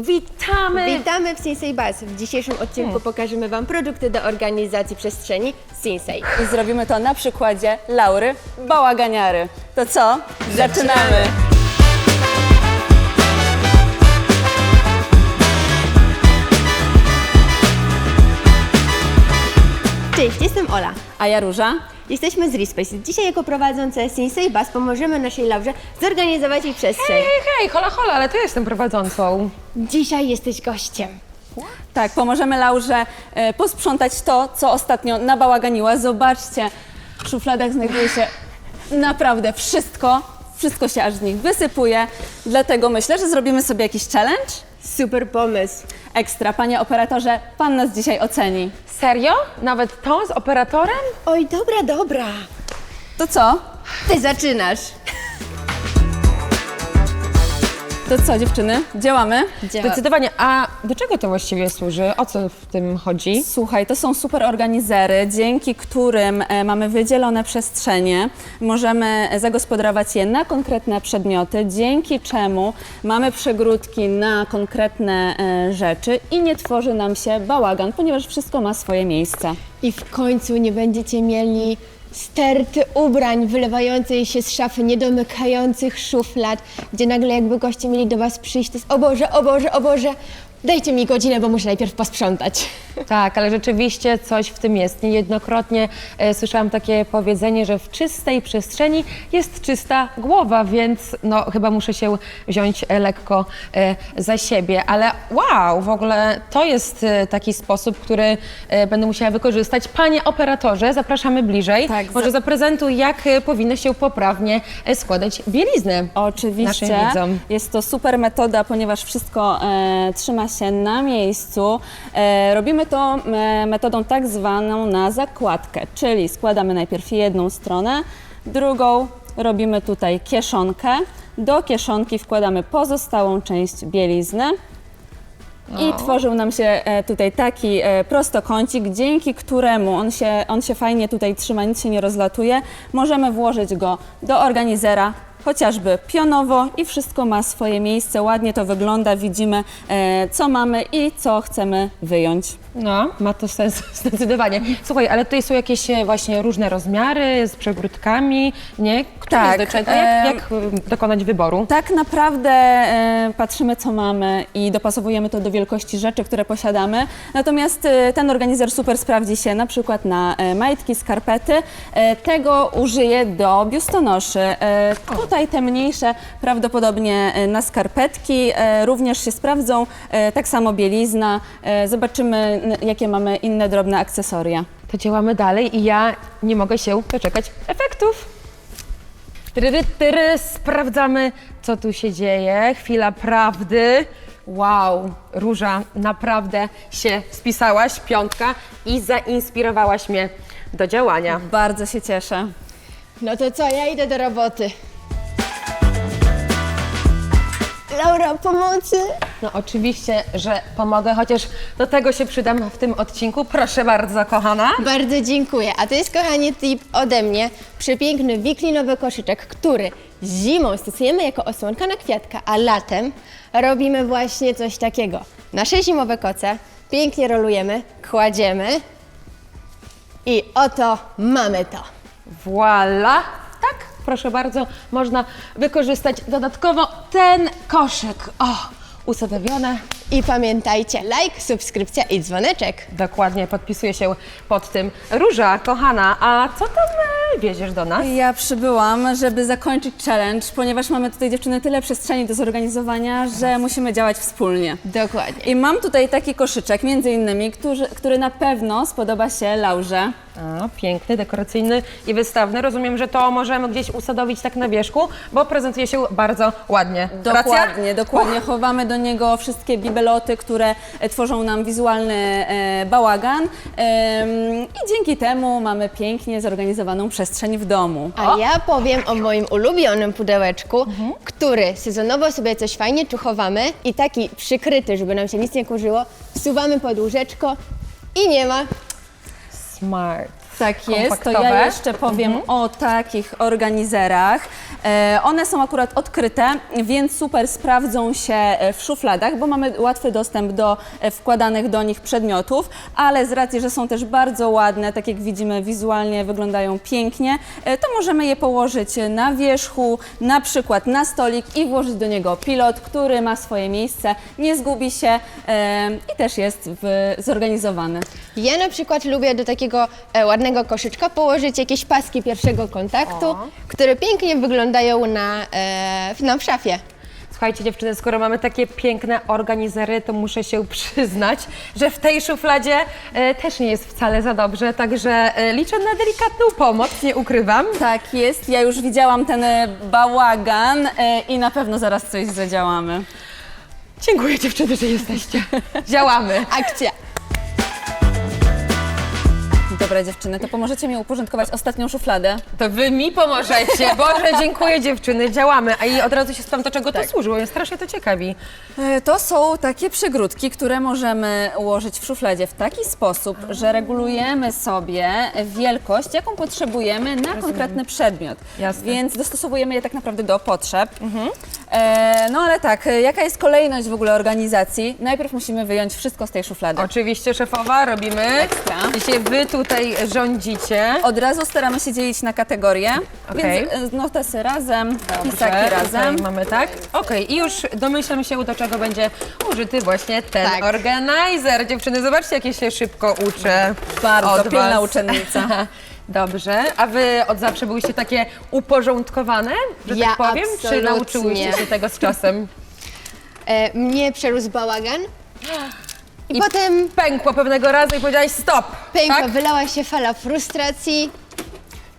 Witamy! Witamy w Sinsei Bus. W dzisiejszym odcinku pokażemy Wam produkty do organizacji przestrzeni Sinsei. I zrobimy to na przykładzie Laury Bałaganiary. To co? Zaczynamy! Cześć, jestem Ola. A ja Róża? Jesteśmy z Respace. Dzisiaj jako prowadzące Sinsei Bus pomożemy naszej Laurze zorganizować jej przestrzeń. Hej, hej, hola, hola, ale to ja jestem prowadzącą. Dzisiaj jesteś gościem. Tak, pomożemy Laurze e, posprzątać to, co ostatnio nabałaganiła. Zobaczcie, w szufladach znajduje się naprawdę wszystko. Wszystko się aż z nich wysypuje. Dlatego myślę, że zrobimy sobie jakiś challenge. Super pomysł. Ekstra, panie operatorze, pan nas dzisiaj oceni. Serio? Nawet to z operatorem? Oj, dobra, dobra. To co? Ty zaczynasz. To co, dziewczyny? Działamy? Zdecydowanie. A do czego to właściwie służy? O co w tym chodzi? Słuchaj, to są super organizery, dzięki którym e, mamy wydzielone przestrzenie, możemy zagospodarować je na konkretne przedmioty, dzięki czemu mamy przegródki na konkretne e, rzeczy i nie tworzy nam się bałagan, ponieważ wszystko ma swoje miejsce. I w końcu nie będziecie mieli sterty ubrań wylewającej się z szafy, niedomykających szuflad, gdzie nagle jakby goście mieli do Was przyjść, to jest o Boże, o Boże, o Boże, dajcie mi godzinę, bo muszę najpierw posprzątać. Tak, ale rzeczywiście coś w tym jest. Niejednokrotnie e, słyszałam takie powiedzenie, że w czystej przestrzeni jest czysta głowa, więc no chyba muszę się wziąć e, lekko e, za siebie. Ale wow, w ogóle to jest e, taki sposób, który e, będę musiała wykorzystać. Panie operatorze, zapraszamy bliżej. Tak, Może za- zaprezentuj, jak e, powinno się poprawnie e, składać bieliznę. Oczywiście Naszym widzom. jest to super metoda, ponieważ wszystko e, trzyma się na miejscu. E, robimy to e, metodą tak zwaną na zakładkę, czyli składamy najpierw jedną stronę, drugą robimy tutaj kieszonkę. Do kieszonki wkładamy pozostałą część bielizny. I tworzył nam się e, tutaj taki prostokącik, dzięki któremu on się, on się fajnie tutaj trzyma, nic się nie rozlatuje. Możemy włożyć go do organizera, chociażby pionowo i wszystko ma swoje miejsce, ładnie to wygląda, widzimy e, co mamy i co chcemy wyjąć. No, ma to sens zdecydowanie. Słuchaj, ale tutaj są jakieś e, właśnie różne rozmiary z przegródkami, nie? Który Tak, jest do czego? Jak, em, jak e, dokonać wyboru? Tak naprawdę e, patrzymy, co mamy i dopasowujemy to do wielkości rzeczy, które posiadamy. Natomiast e, ten organizer super sprawdzi się na przykład na e, majtki, skarpety. E, tego użyję do biustonoszy. E, tutaj te mniejsze prawdopodobnie e, na skarpetki e, również się sprawdzą. E, tak samo bielizna. Zobaczymy, jakie mamy inne drobne akcesoria. To działamy dalej i ja nie mogę się doczekać efektów. Tyry, tyry, sprawdzamy, co tu się dzieje. Chwila prawdy. Wow, Róża, naprawdę się spisałaś, piątka i zainspirowałaś mnie do działania. Bardzo się cieszę. No to co, ja idę do roboty. Laura, pomocy? No oczywiście, że pomogę, chociaż do tego się przydam w tym odcinku. Proszę bardzo, kochana. Bardzo dziękuję. A to jest, kochani, tip ode mnie. Przepiękny wiklinowy koszyczek, który zimą stosujemy jako osłonka na kwiatka, a latem robimy właśnie coś takiego. Nasze zimowe koce pięknie rolujemy, kładziemy i oto mamy to. Voila! Proszę bardzo, można wykorzystać dodatkowo ten koszyk. O, usadowione. I pamiętajcie, like, subskrypcja i dzwoneczek. Dokładnie, podpisuję się pod tym. Róża, kochana, a co tam e, wieziesz do nas? Ja przybyłam, żeby zakończyć challenge, ponieważ mamy tutaj dziewczyny tyle przestrzeni do zorganizowania, że musimy działać wspólnie. Dokładnie. I mam tutaj taki koszyczek, między innymi, który, który na pewno spodoba się Laurze. A, piękny, dekoracyjny i wystawny. Rozumiem, że to możemy gdzieś usadowić tak na wierzchu, bo prezentuje się bardzo ładnie. Racja? Dokładnie, dokładnie. Chowamy do niego wszystkie bibeloty, które e, tworzą nam wizualny e, bałagan i dzięki temu mamy pięknie zorganizowaną przestrzeń w domu. A ja powiem o moim ulubionym pudełeczku, który sezonowo sobie coś fajnie czuchowamy i taki przykryty, żeby nam się nic nie kurzyło, wsuwamy pod łóżeczko i nie ma. Smart. Tak jest, to ja jeszcze powiem o takich organizerach. E, one są akurat odkryte, więc super sprawdzą się e, w szufladach, bo mamy łatwy dostęp do e, wkładanych do nich przedmiotów, ale z racji, że są też bardzo ładne, tak jak widzimy wizualnie wyglądają pięknie, e, to możemy je położyć na wierzchu, na przykład na stolik i włożyć do niego pilot, który ma swoje miejsce, nie zgubi się e, i też jest w, zorganizowany. Ja na przykład lubię do takiego e, ładnego koszyczka położyć jakieś paski pierwszego kontaktu, które pięknie wyglądają na, e, w- no, w szafie. Słuchajcie dziewczyny, skoro mamy takie piękne organizery, to muszę się przyznać, że w tej szufladzie e, też nie jest wcale za dobrze, także e, liczę na delikatną pomoc, nie ukrywam. Tak jest, ja już widziałam ten e, bałagan e, i na pewno zaraz coś zadziałamy. Dziękuję dziewczyny, że jesteście. Działamy. Akcja! Dobra dziewczyny, to pomożecie mi uporządkować ostatnią szufladę? To wy mi pomożecie. Boże, dziękuję dziewczyny, działamy. A i od razu się spytam, do czego to służy, bo mnie strasznie to ciekawi. E, To są takie przygródki, które możemy ułożyć w szufladzie w taki sposób, że regulujemy sobie wielkość, jaką potrzebujemy na konkretny przedmiot. Jasne. Więc dostosowujemy je tak naprawdę do potrzeb. E, no ale tak, e, jaka jest kolejność w ogóle organizacji? Najpierw musimy wyjąć wszystko z tej szuflady. Oczywiście szefowa, robimy. Ekstra. Dzisiaj wy tutaj rządzicie. Od razu staramy się dzielić na kategorie, Okej. więc e, notesy razem, pisaki razem. Tutaj mamy tak. Okej, i już domyślam się, do czego będzie użyty właśnie ten Tak. organizer. Dziewczyny, zobaczcie, jakie się szybko uczę. Bardzo od pilna was. uczennica. Dobrze, a wy od zawsze byłyście takie uporządkowane, że Ja tak powiem? Czy absolutnie. nauczyłyście się tego z czasem? E, mnie przerósł bałagan i, potem Pękło pewnego razu i powiedziałaś stop, pękła, tak? wylała się fala frustracji,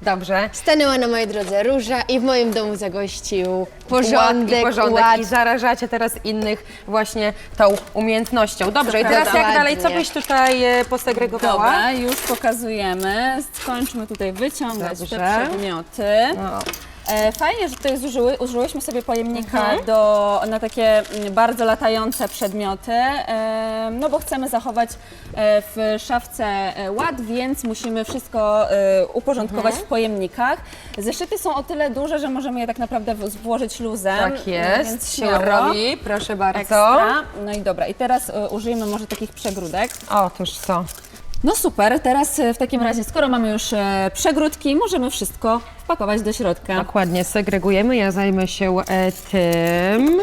Dobrze. stanęła na mojej drodze róża i w moim domu zagościł Ład porządek, i porządek ład. i zarażacie teraz innych właśnie tą umiejętnością. Dobrze, i teraz jak dalej, co byś tutaj e, posegregowała? Dobra, już pokazujemy. Skończmy tutaj wyciągać Dobrze. te przedmioty. No. E, Fajnie, że tutaj zużyły, użyłyśmy sobie pojemnika Mhm. do, na takie mm, bardzo latające przedmioty, e, no bo chcemy zachować e, w szafce e, ład, więc musimy wszystko e, uporządkować Mhm. w pojemnikach. Zeszyty są o tyle duże, że możemy je tak naprawdę w- włożyć luzem. Tak jest, Więc się śmiało. robi, proszę bardzo. Ekstra. No i dobra, i teraz e, użyjemy może takich przegródek. Otóż co. No super, teraz e, w takim razie, skoro mamy już e, przegródki, możemy wszystko wpakować do środka. Dokładnie, segregujemy. Ja zajmę się e, tym.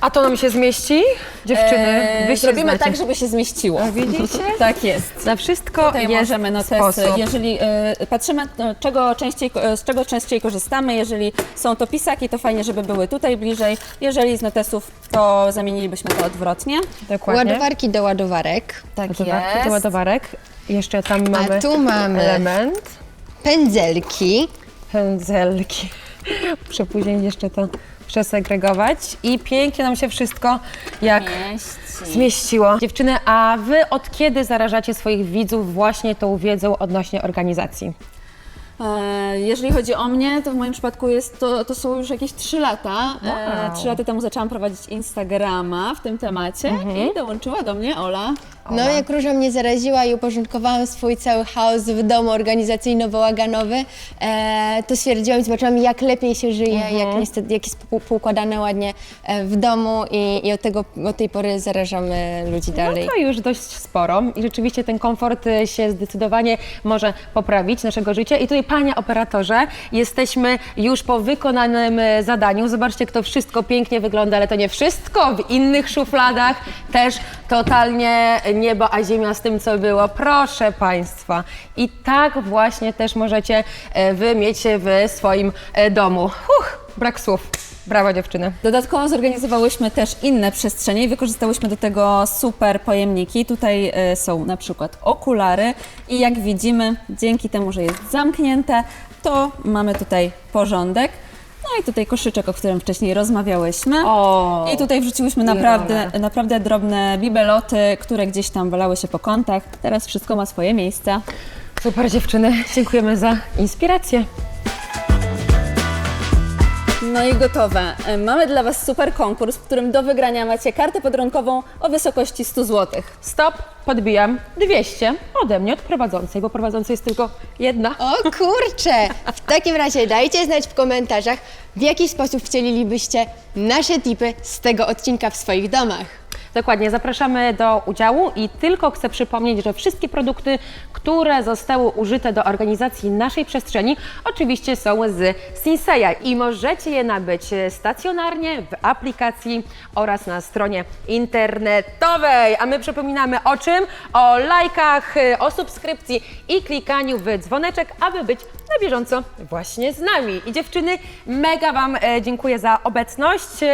A to nam się zmieści? Dziewczyny, E, wy się Zrobimy znacie. tak, żeby się zmieściło. A widzicie? Tak jest. Na wszystko Tutaj jest możemy notesy, sposób. jeżeli e, patrzymy, e, czego częściej, e, z czego częściej korzystamy, jeżeli są to pisaki, to fajnie, żeby były tutaj bliżej, jeżeli z notesów, to zamienilibyśmy to odwrotnie. Dokładnie. Ładowarki do ładowarek, Tak Ładowarki do ładowarek. Jeszcze tam mamy, a tu mamy element. pędzelki, pędzelki. Muszę później jeszcze to przesegregować i pięknie nam się wszystko jak Mieści. zmieściło. Dziewczyny, a wy od kiedy zarażacie swoich widzów właśnie tą wiedzą odnośnie organizacji? E, Jeżeli chodzi o mnie, to w moim przypadku jest to, to są już jakieś 3 lata. E, Wow. Trzy lata temu zaczęłam prowadzić Instagrama w tym temacie i dołączyła do mnie Ola. No, jak róża mnie zaraziła i uporządkowałam swój cały chaos w domu organizacyjno-bałaganowy, e, to stwierdziłam i zobaczyłam, jak lepiej się żyje, jak, niestety, jak jest poukładane ładnie w domu i, i od, tego, od tej pory zarażamy ludzi dalej. No to już dość sporo i rzeczywiście ten komfort się zdecydowanie może poprawić naszego życia. I tutaj, panie operatorze, jesteśmy już po wykonanym y, zadaniu. Zobaczcie, jak to wszystko pięknie wygląda, ale to nie wszystko. W innych szufladach też totalnie niebo a ziemia z tym, co było. Proszę Państwa. I tak właśnie też możecie e, Wy mieć w swoim e, domu. Brak słów. Brawa dziewczyny. Dodatkowo zorganizowałyśmy też inne przestrzenie i wykorzystałyśmy do tego super pojemniki. Tutaj e, są na przykład okulary i jak widzimy, dzięki temu, że jest zamknięte, to mamy tutaj porządek. No i tutaj koszyczek, o którym wcześniej rozmawiałyśmy. O, I tutaj wrzuciłyśmy naprawdę, naprawdę drobne bibeloty, które gdzieś tam walały się po kątach. Teraz wszystko ma swoje miejsca. Super dziewczyny, dziękujemy za inspirację. No i gotowe. E, Mamy dla Was super konkurs, w którym do wygrania macie kartę podrękową o wysokości 100 zł. Stop, podbijam 200 ode mnie od prowadzącej, bo prowadzącej jest tylko jedna. O kurczę! W takim razie dajcie znać w komentarzach, w jaki sposób wcielilibyście nasze tipy z tego odcinka w swoich domach. Dokładnie, zapraszamy do udziału i tylko chcę przypomnieć, że wszystkie produkty, które zostały użyte do organizacji naszej przestrzeni, oczywiście są z Sinseya i możecie je nabyć stacjonarnie w aplikacji oraz na stronie internetowej. A my przypominamy o czym? O lajkach, o subskrypcji i klikaniu w dzwoneczek, aby być na bieżąco właśnie z nami. I dziewczyny, mega Wam e, dziękuję za obecność.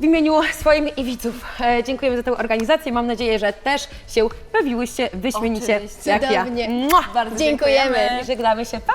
W imieniu swoim i widzów e, dziękujemy za tę organizację. Mam nadzieję, że też się bawiłyście wyśmienicie Oczywiście. jak ja. Cudownie. Mua! Bardzo Dziękujemy. I żegnamy się. Pa!